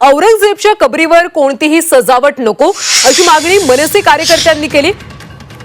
औरंगजेबच्या कबरीवर कोणतीही सजावट नको अशी मागणी मनसे कार्यकर्त्यांनी केली.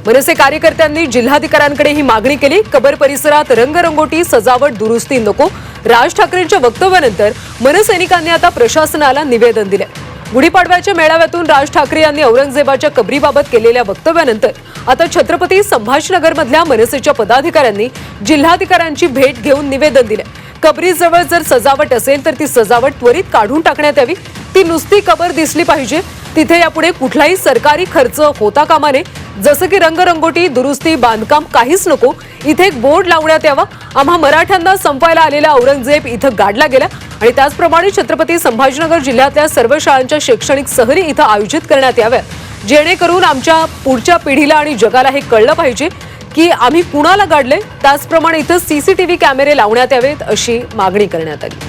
मनसे कार्यकर्त्यांनी जिल्हाधिकाऱ्यांकडे ही मागणी केली. कबर परिसरात रंगरंगोटी सजावट दुरुस्ती नको. राज ठाकरेंच्या वक्तव्यानंतर मनसैनिकांनी आता प्रशासनाला निवेदन दिले. गुढीपाडव्याच्या मेळाव्यातून राज ठाकरे यांनी औरंगजेबाच्या कबरीबाबत केलेल्या वक्तव्यानंतर आता छत्रपती संभाजीनगरमधल्या मनसेच्या पदाधिकाऱ्यांनी जिल्हाधिकाऱ्यांची भेट घेऊन निवेदन दिलं. कबरीजवळ जर सजावट असेल तर ती सजावट त्वरित काढून टाकण्यात यावी. ती नुसती कबर दिसली पाहिजे. तिथे यापुढे कुठलाही सरकारी खर्च होता कामा नये. जसं की रंगरंगोटी दुरुस्ती बांधकाम काहीच नको. इथे एक बोर्ड लावण्यात यावा. आम्हा मराठ्यांना संपवायला आलेला औरंगजेब इथं गाडला गेला आणि त्याचप्रमाणे छत्रपती संभाजीनगर जिल्ह्यातल्या सर्व शाळांच्या शैक्षणिक सहरी इथं आयोजित करण्यात याव्या. जेणेकरून आमच्या पुढच्या पिढीला आणि जगाला हे कळलं पाहिजे. की आम्ही कुणाला गाडले त्याचप्रमाणे इथं सीसीटीव्ही कॅमेरे लावण्यात यावेत अशी मागणी करण्यात आली.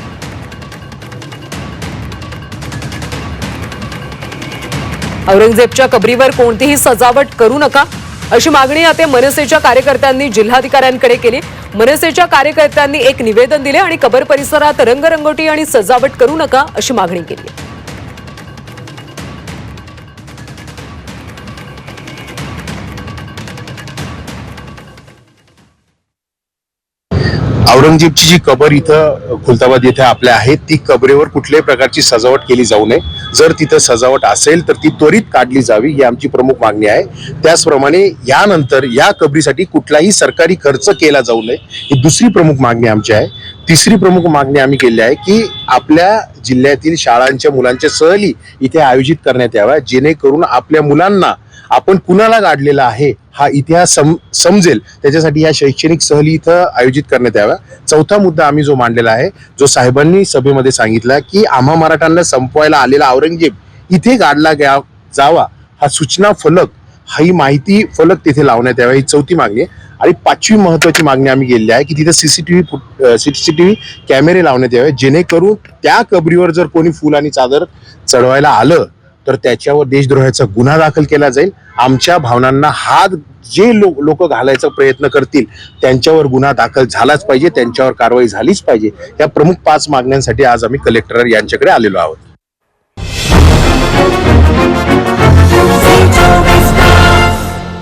औरंगजेबच्या कबरीवर कोणतीही सजावट करू नका अशी मागणी आता मनसेच्या कार्यकर्त्यांनी जिल्हाधिकाऱ्यांकडे केली. मनसेच्या कार्यकर्त्यांनी एक निवेदन दिले आणि कबर परिसरात रंगरंगोटी आणि सजावट करू नका अशी मागणी केली. औरंगजेबची जी कबर इथं खुलताबाद येथे आपल्या आहे ती कबरेवर कुठल्याही प्रकारची सजावट केली जाऊ नये. जर तिथं सजावट असेल तर ती त्वरित काढली जावी ही आमची प्रमुख मागणी आहे. त्याचप्रमाणे यानंतर या कबरीसाठी कुठलाही सरकारी खर्च केला जाऊ नये ही दुसरी प्रमुख मागणी आमची आहे. तिसरी प्रमुख मागणी आम्ही केली आहे की आपल्या जिल्ह्यातील शाळांच्या मुलांच्या सहली इथे आयोजित करण्यात याव्या. जेणेकरून आपल्या मुलांना आपण कुणाला गाडलेला आहे हा इतिहास सम समजेल. त्याच्यासाठी या शैक्षणिक सहली इथं आयोजित करण्यात याव्या. चौथा मुद्दा आम्ही जो मांडलेला आहे जो साहेबांनी सभेमध्ये सांगितला की आम्हा मराठ्यांना संपवायला आलेला औरंगजेब इथे गाडला जावा हा सूचना फलक ही माहिती फलक तिथे लावण्यात यावा. ही चौथी मागणी आहे. आणि पाचवी महत्वाची मागणी आम्ही केलेली आहे की तिथे सीसीटीव्ही सीसीटीव्ही कॅमेरे लावण्यात यावे. जेणेकरून त्या कबरीवर जर कोणी फुल आणि चादर चढवायला आलं तर त्याच्यावर देशद्रोहाचा गुन्हा दाखल केला जाईल. आमच्या भावनांना हात जे लोक लोक घालायचा प्रयत्न करतील त्यांच्यावर गुन्हा दाखल झालाच पाहिजे. त्यांच्यावर कारवाई झालीच पाहिजे. या प्रमुख पाच मागण्यांसाठी आज आम्ही कलेक्टर यांच्याकडे आलेलो आहोत.